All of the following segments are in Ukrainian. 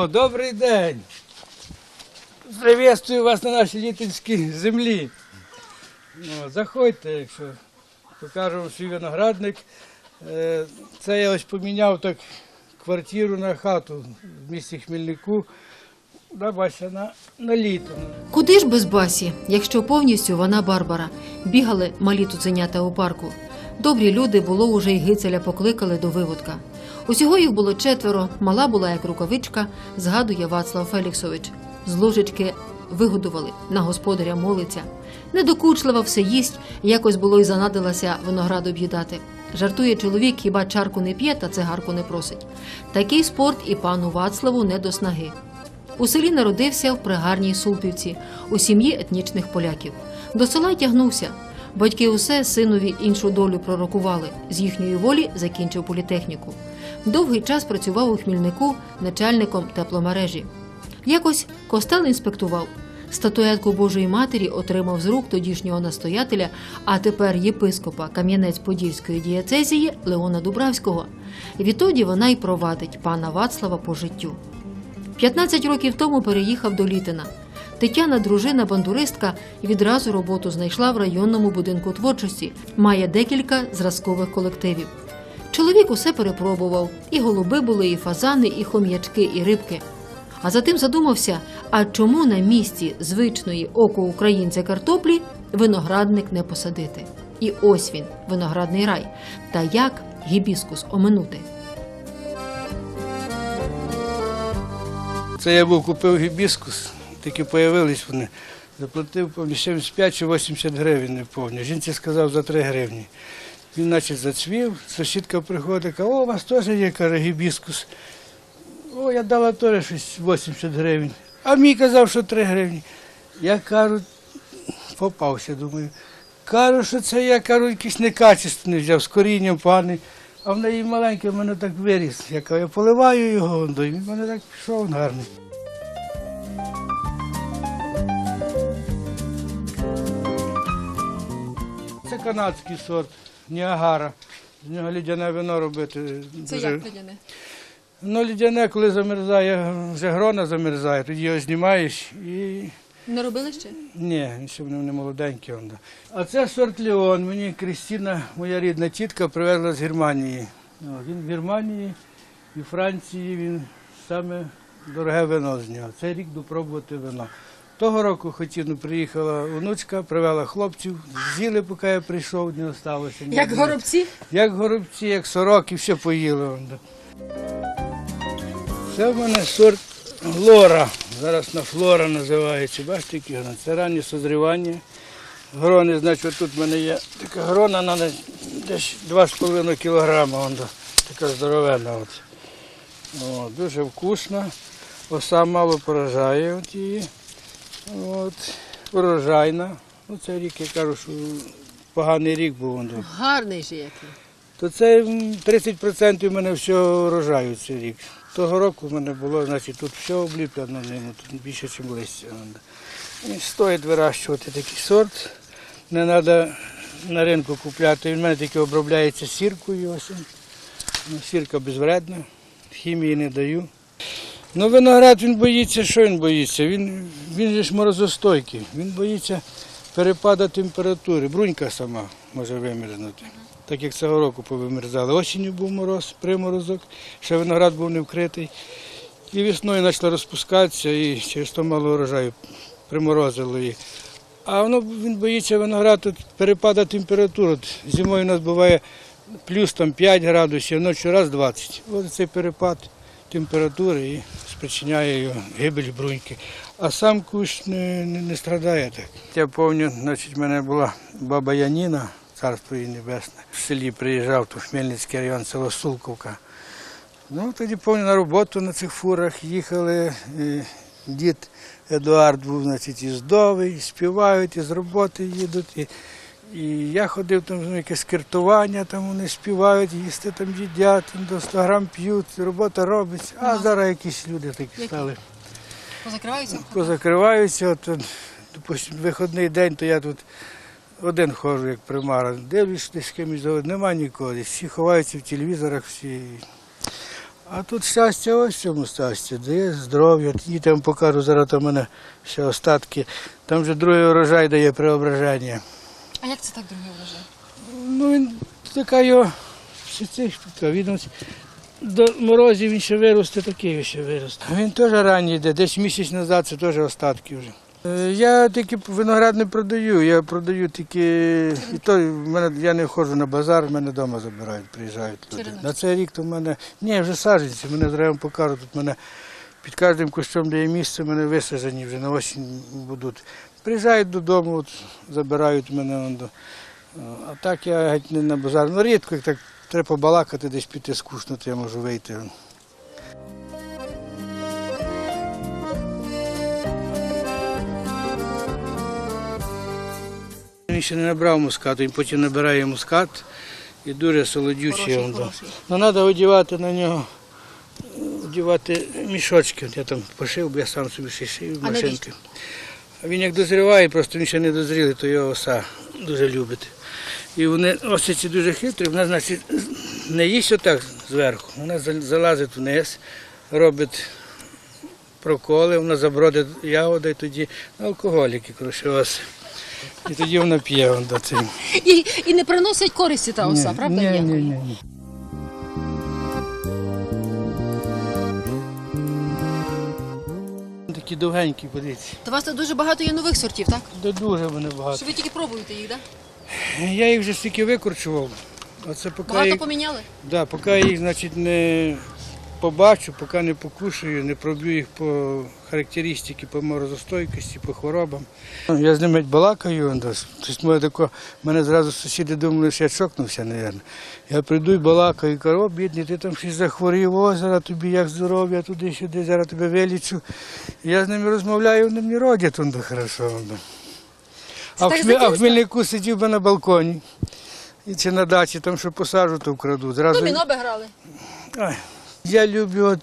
О, добрий день. Приветствую вас на нашій літинській землі. Ну, заходьте, якщо покажу вам свій виноградник. Е, Це я ось поміняв так квартиру на хату в місті Хмельнику. Да, бачите, на, на літо. Куди ж без Басі, якщо повністю вона Барбара? Бігали малі цуценята у парку. Добрі люди було уже й гицеля покликали до виводка. Усього їх було четверо, мала була як рукавичка, згадує Вацлав Феліксович. З ложечки вигодували, на господаря молиться. Недокучлива все їсть, якось було й занадилася виноград об'їдати. Жартує чоловік, хіба чарку не п'є та цигарку не просить. Такий спорт і пану Вацлаву не до снаги. У селі народився в пригарній Сулпівці, у сім'ї етнічних поляків. До села тягнувся. Батьки усе синові іншу долю пророкували. З їхньої волі закінчив політехніку. Довгий час працював у Хмільнику начальником тепломережі. Якось костел інспектував. Статуетку Божої Матері отримав з рук тодішнього настоятеля, а тепер єпископа Кам'янець-Подільської дієцезії Леона Дубравського. Відтоді вона й провадить пана Вацлава по життю. 15 років тому переїхав до Літина. Тетяна, дружина бандуристка, відразу роботу знайшла в районному будинку творчості. Має декілька зразкових колективів. Чоловік усе перепробував: і голуби були, і фазани, і хом'ячки, і рибки. А затим задумався: а чому на місці звичної око українця картоплі виноградник не посадити? І ось він, виноградний рай. Та як гібіскус оминути? Це я був купив гібіскус, такі появились вони. Заплатив повні 75 чи 80 гривень не повні. Жінці сказав за 3 гривні. Він наче зацвів, сусідка приходить, каже, о, у вас теж є каже, гібіскус. О, я дала теж щось 80 гривень. А мій казав, що 3 гривні. Я кажу, попався, думаю. Кажу, що це я кажу, якийсь некачественний взяв, з корінням пани. А в неї маленький в мене так виріс. Я кажу, я поливаю його, і в мене так пішов гарний. Це канадський сорт, Ніагара. З нього лідяне вино робити. Це дуже- як ледяне? Ну, лідяне, коли замерзає, вже грона замерзає, тоді його знімаєш і. Не робили ще? Ні, він ще вони не молоденькі. он. А це сорт Леон. Мені Крістіна, моя рідна тітка, привезла з Германії. О, Він в Германії і Франції він саме дороге вино з нього. Цей рік допробувати вино. Того року хотів, ну, приїхала онучка, привела хлопців, з'їли, поки я прийшов, не залишилося. Як горобці? Як горобці, як сороки, все поїли. Це в мене сорт Лора. Зараз на флора називається. Бачите, які грони? Це раннє созрівання. Грони, значить, тут в мене є така грона, вона десь 2,5 кілограма, така здоровенна. От. О, дуже вкусна. Оса мало поражає от її. От. Урожайна. Ну, це рік, я кажу, що поганий рік був. Гарний же який. То це 30% в мене всього врожаю цей рік. Того року в мене було, значить, тут все обліплено ним, тут більше, ніж листя. І стоїть вирощувати такий сорт. Не треба на ринку купляти. Він в мене тільки обробляється сіркою. Ось. Ну, Сірка безвредна, хімії не даю. Ну, виноград він боїться, що він боїться? Він, він ж морозостойкий. Він боїться перепаду температури. Брунька сама може вимерзнути. Так як цього року повимерзали. Осінню був мороз, приморозок, ще виноград був не вкритий. І весною почало розпускатися, і через то мало урожаю приморозило її. А воно він боїться виноград тут перепада температури. Зимою у нас буває плюс там 5 градусів, ночі раз 20. Ось цей перепад температури і спричиняє гибель бруньки. А сам кущ не, не, не страдає так. Я пам'ятаю, значить, в мене була баба Яніна, царство її небесне. В селі приїжджав, то Хмельницький район, село Сулковка. Ну, тоді пам'ятаю, на роботу на цих фурах їхали. Дід Едуард був, значить, із Дови, співають, із роботи їдуть. І, і я ходив там ну, якесь кертування, там вони співають, їсти там їдять, там до 100 грам п'ють, робота робиться. А зараз якісь люди такі стали. Позакриваються? Позакриваються, от, от, допустим, вихідний день, то я тут один ходжу, як примара. Дивлюсь, десь з кимось, нема нікого. Всі ховаються в телевізорах, всі. А тут щастя, ось цьому щастя, дає здоров'я. Дітям покажу, зараз там у мене ще остатки. Там вже другий урожай дає преображення. А як це так другий врожай? Ну він така його ось до морозів він ще виросте, такий ще виросте. Він теж ранній йде, десь місяць назад це теж остатки вже. Е, Я тільки виноград не продаю, я продаю тільки і то в мене я не ходжу на базар, в мене вдома забирають, приїжджають люди. На цей рік то в мене ні, вже саджанці, мене зараз вам покажу. Тут мене під кожним кущом, де є місце, мене висаджені вже на осінь будуть. Приїжджають додому, от, забирають мене. а так я геть не на базар. Ну рідко, як так треба побалакати, десь піти скучно, то я можу вийти. Він ще не набрав мускату, він потім набирає мускат і дуже солодючий. Хороший, хороший. Ну треба одягати на нього, одягати мішочки. Я там пошив, бо я сам собі ще шив машинки. А він як дозріває, просто він ще не дозрілий, то його оса дуже любить. І вони осиці дуже хитрі, вона, значить, не їсть отак зверху, вона залазить вниз, робить проколи, вона забродить ягоди, і тоді алкоголіки, коротше, оси. І тоді вона п'є. до цим. І, і не приносить користі та оса, правда? Ні, ні, ні, ні. Такі довгенькі, подивіться. То у вас тут дуже багато є нових сортів, так? Да дуже вони багато. Що ви тільки пробуєте їх, так? Я їх вже стільки викорчував. Оце поки Багато їх, поміняли? да, поки їх значить, не побачу, поки не покушаю, не проб'ю їх по характеристики, по морозостойкості, по хворобам. Я з ними балакаю, тобто мене, зразу сусіди думали, що я чокнувся, мабуть. Я прийду і балакаю, кажу, о, бідний, ти там щось захворів, о, зараз тобі як здоров'я, туди-сюди, зараз тебе вилічу. Я з ними розмовляю, вони мені родять, он, хорошо. А в, Хмі- а в. Хмельнику сидів би на балконі. І чи на дачі, там що посажу, то вкраду. Зразу... Доміно би грали. Ай, я люблю от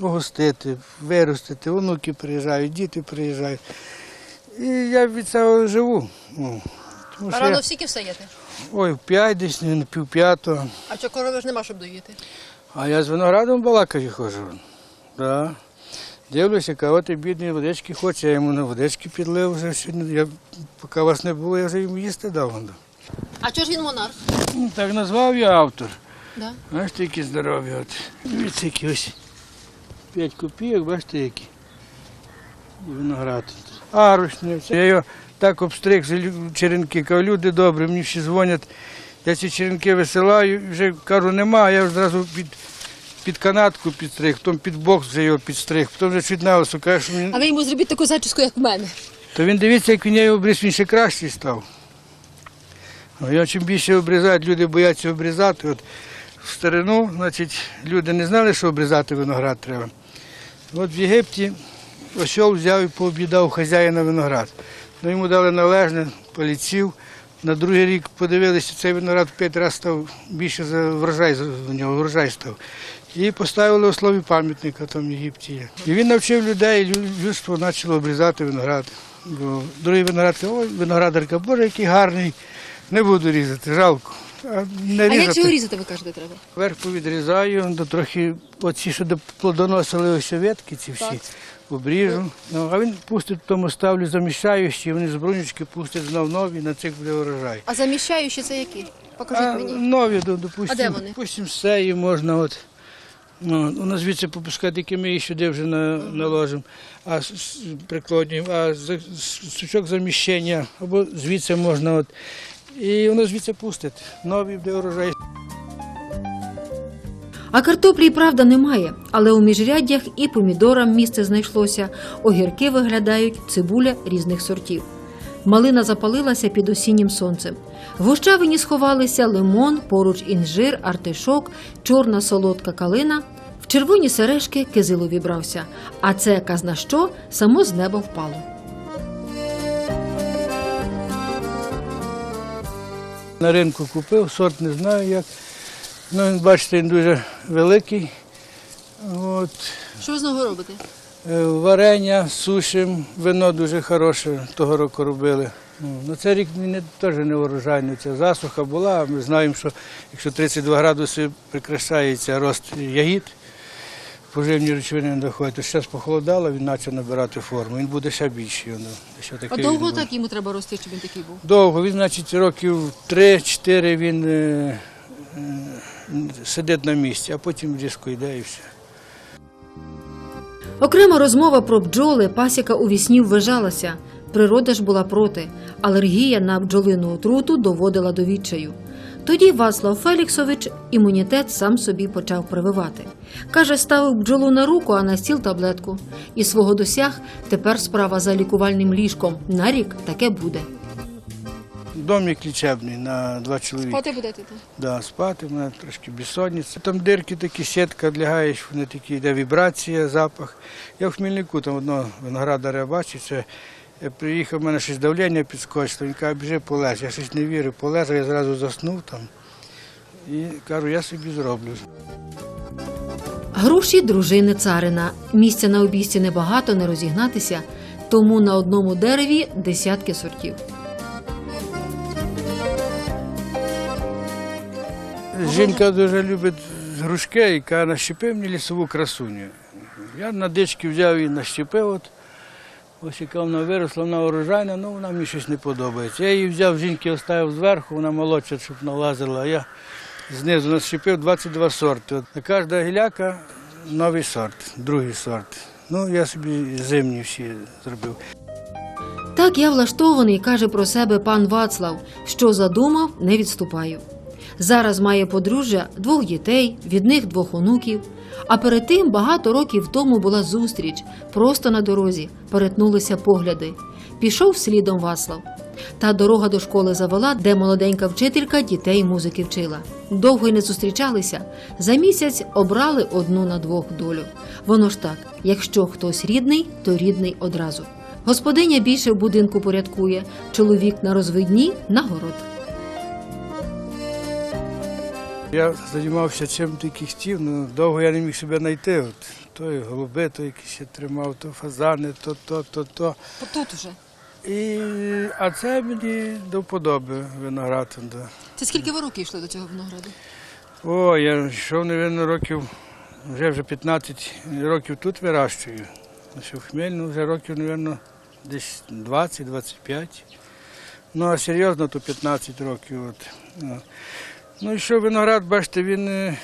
гостити, виростити, онуки приїжджають, діти приїжджають. І я від цього живу. Ну, тому що Рано я, всіки встаєте. ой, в п'ять десь, не пів п'ятого. А що корови ж нема, щоб доїти? А я з виноградом балакаю ходжу. Да. Дивлюся, кого ти бідний водички хоче, я йому на водички підлив вже сьогодні. Я, поки вас не було, я вже йому їсти дав. А чого ж він монарх? Ну, так назвав я автор. Да? Бачите, які здорові. От. Дивіться, які ось 5 копійок, бачите, які. Виноград. Арушні. Я його так обстриг, черенки. Кажу, люди добрі, мені всі дзвонять. Я ці черенки висилаю, вже кажу, нема, я одразу під, під канатку підстриг, потім під бокс вже його підстриг, потім вже чуть на осу. Каже, що А ви йому зробіть таку зачіску, як в мене. То він дивіться, як він його обріз, він ще кращий став. Я чим більше обрізають, люди бояться обрізати. От старину, значить, люди не знали, що обрізати виноград треба. От в Єгипті осьол взяв і пообідав хазяїна виноград. Ну, йому дали належне, поліців. На другий рік подивилися, цей виноград в п'ять разів став більше за врожай, за- нього врожай став. І поставили у слові пам'ятника там в Єгипті. І він навчив людей, лю- людство почало обрізати виноград. Бо другий виноград, ой, виноградарка, боже, який гарний, не буду різати, жалко. А, не А як же різати. його різати, ви кажете, треба? Верх повідрізаю, до трохи оці, що до- плодоносили ось ветки ці всі, Так. обріжу. Ну, а він пустить, тому ставлю заміщаючі, вони з брунючки пустять знов нові, на цих буде урожай. А заміщаючі це які? Покажіть А мені. нові, до- А де вони? допустим, цієї можна от. Ну, у нас звідси попускати, які ми її сюди вже на, наложимо, а з- з- прикладні, а з- сучок заміщення, або звідси можна от. І воно звідси пустить. Нові буде урожай. А картоплі правда немає, але у міжряддях і помідорам місце знайшлося. Огірки виглядають, цибуля різних сортів. Малина запалилася під осіннім сонцем. В гущавині сховалися лимон, поруч інжир, артишок, чорна солодка калина. В червоні сережки кизило вібрався. А це казна що само з неба впало. На ринку купив, сорт не знаю як. Ну, він, бачите, він дуже великий. От. Що ви з нього робите? Е, Варення, сушим, вино дуже хороше того року робили. Ну, цей рік не- теж не урожайний. Ця засуха була. Ми знаємо, що якщо 32 градуси прикрашається рост ягід, поживні речовини не доходять. То зараз похолодало, він почав набирати форму. Він буде ще більший. Воно, ще А довго він так йому треба рости, щоб він такий був? Довго, він, значить, років 3-4 він е, е, сидить на місці, а потім різко йде і все. Окрема розмова про бджоли пасіка у вісні вважалася. Природа ж була проти. Алергія на бджолину отруту доводила до відчаю. Тоді Вацлав Феліксович імунітет сам собі почав прививати. Каже, ставив бджолу на руку, а на стіл таблетку. І свого досяг тепер справа за лікувальним ліжком. На рік таке буде. Домик лічебний на два чоловіка. Спати будете там? Да, спати, в мене трошки безсонниця. Там дирки такі, сітка лягаєш, вони такі, йде вібрація, запах. Я в Хмільнику там одного виноградаря бачив, це я приїхав, в мене щось давлення підскочило, він каже, біжи полеж. Я щось не вірив, полежав, я зразу заснув там. І кажу, я собі зроблю. Груші дружини царина. Місця на обійсті небагато, не розігнатися, тому на одному дереві десятки сортів. Жінка дуже любить грушки і каже, нащепи мені лісову красуню. Я на дички взяв і нащепив. От. Ось яка вона виросла, вона урожайна, ну вона мені щось не подобається. Я її взяв, жінки оставив зверху, вона молодша, щоб налазила, а я знизу нащепив 22 сорти. От. Кожна гіляка новий сорт, другий сорт. Ну, я собі зимні всі зробив. Так я влаштований, каже про себе пан Вацлав, що задумав, не відступаю. Зараз має подружжя двох дітей, від них двох онуків. А перед тим багато років тому була зустріч, просто на дорозі, перетнулися погляди. Пішов слідом Вацлав. Та дорога до школи завела, де молоденька вчителька дітей музики вчила. Довго й не зустрічалися. За місяць обрали одну на двох долю. Воно ж так: якщо хтось рідний, то рідний одразу. Господиня більше в будинку порядкує, чоловік на розвидні на город. Я займався чим тільки хотів, ну довго я не міг себе знайти. От, то і голуби, то якісь я тримав, то фазани, то, то, то, то. Тут уже. І, а це мені до вподоби виноград. Да. Це скільки ви років йшли до цього винограду? О, я йшов, мабуть, років, вже вже 15 років тут вирощую. Що в Хмельну вже років, мабуть, десь 20-25. Ну, а серйозно, то 15 років. От. Ну. І що виноград, бачите, він е,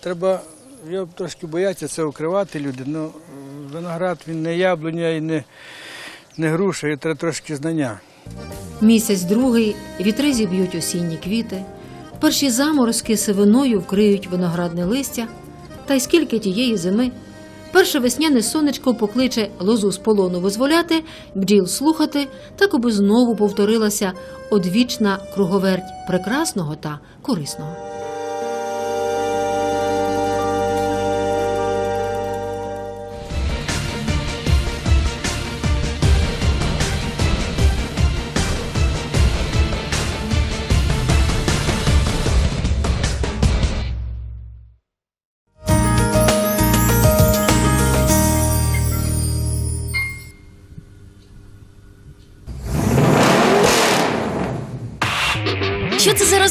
треба, його трошки бояться це укривати люди. Ну, виноград він не яблуня і не, не груша, і треба трошки знання. Місяць другий, вітри зіб'ють осінні квіти, перші заморозки сивиною вкриють виноградне листя, та й скільки тієї зими. Перше весняне сонечко покличе лозу з полону визволяти, бджіл слухати, так аби знову повторилася одвічна круговерть прекрасного та корисного.